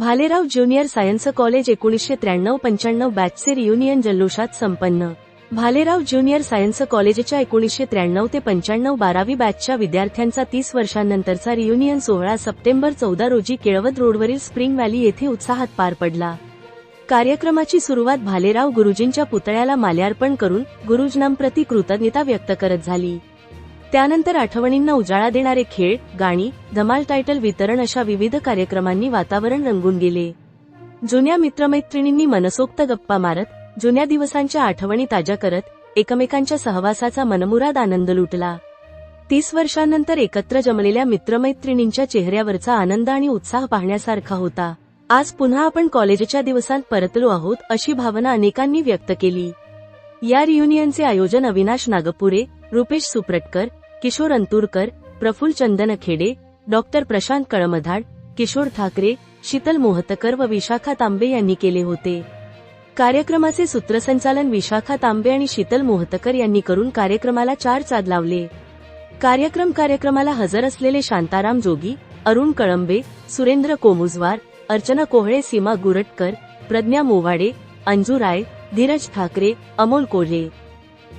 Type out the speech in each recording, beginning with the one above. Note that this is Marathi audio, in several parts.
भालेराव ज्युनियर सायन्स कॉलेज एकोणीसशे त्र्याण्णव पंच्याण्णव बॅचचे रियुनियन जल्लोषात संपन्न. भालेराव ज्युनियर सायन्स कॉलेजच्या एकोणीसशे त्र्याण्णव ते पंच्याण्णव बारावी बॅचच्या विद्यार्थ्यांचा तीस वर्षांनंतरचा रियुनियन सोहळा सप्टेंबर चौदा रोजी केळवद रोडवरील स्प्रिंग व्हॅली येथे उत्साहात पार पडला. कार्यक्रमाची सुरुवात भालेराव गुरुजींच्या पुतळ्याला माल्यार्पण करून गुरुजनांप्रती कृतज्ञता व्यक्त करत झाली. त्यानंतर आठवणींना उजाळा देणारे खेळ गाणी धमाल टायटल वितरण अशा विविध कार्यक्रमांनी वातावरण रंगून गेले. जुन्या मित्रमैत्रिणींनी मनसोक्त गप्पा मारत जुन्या दिवसांच्या आठवणी ताज्या करत एकमेकांच्या सहवासाचा मनमुराद आनंद लुटला. तीस वर्षांनंतर एकत्र जमलेल्या मित्रमैत्रिणींच्या चेहऱ्यावरचा आनंद आणि उत्साह पाहण्यासारखा होता. आज पुन्हा आपण कॉलेजच्या दिवसांत परतलो आहोत अशी भावना अनेकांनी व्यक्त केली. या रियुनियनचे आयोजन अविनाश नागपुरे रुपेश सुप्रटकर किशोर अंतुरकर प्रफुल्ल चंदनखेडे डॉक्टर प्रशांत कळमधाड किशोर ठाकरे शीतल मोहतकर व विशाखा तांबे यांनी केले होते. कार्यक्रमाचे सूत्रसंचालन विशाखा तांबे आणि शीतल मोहतकर यांनी करून कार्यक्रमाला चार चाद लावले. कार्यक्रम कार्यक्रमाला हजर असलेले शांताराम जोगी अरुण कळंबे सुरेंद्र कोमुजवार अर्चना कोहळे सीमा गुरटकर प्रज्ञा मोवाडे अंजू राय धीरज ठाकरे अमोल कोल्हे.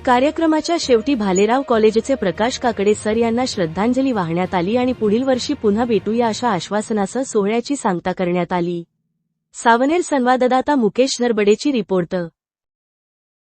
कार्यक्रमाच्या शेवटी भालेराव कॉलेजचे प्रकाश काकडे सर यांना श्रद्धांजली वाहण्यात आली आणि पुढील वर्षी पुन्हा भेटूया अशा आश्वासनासह सोहळ्याची सांगता करण्यात आली. सावनेर संवाददाता मुकेश नरबडेची रिपोर्ट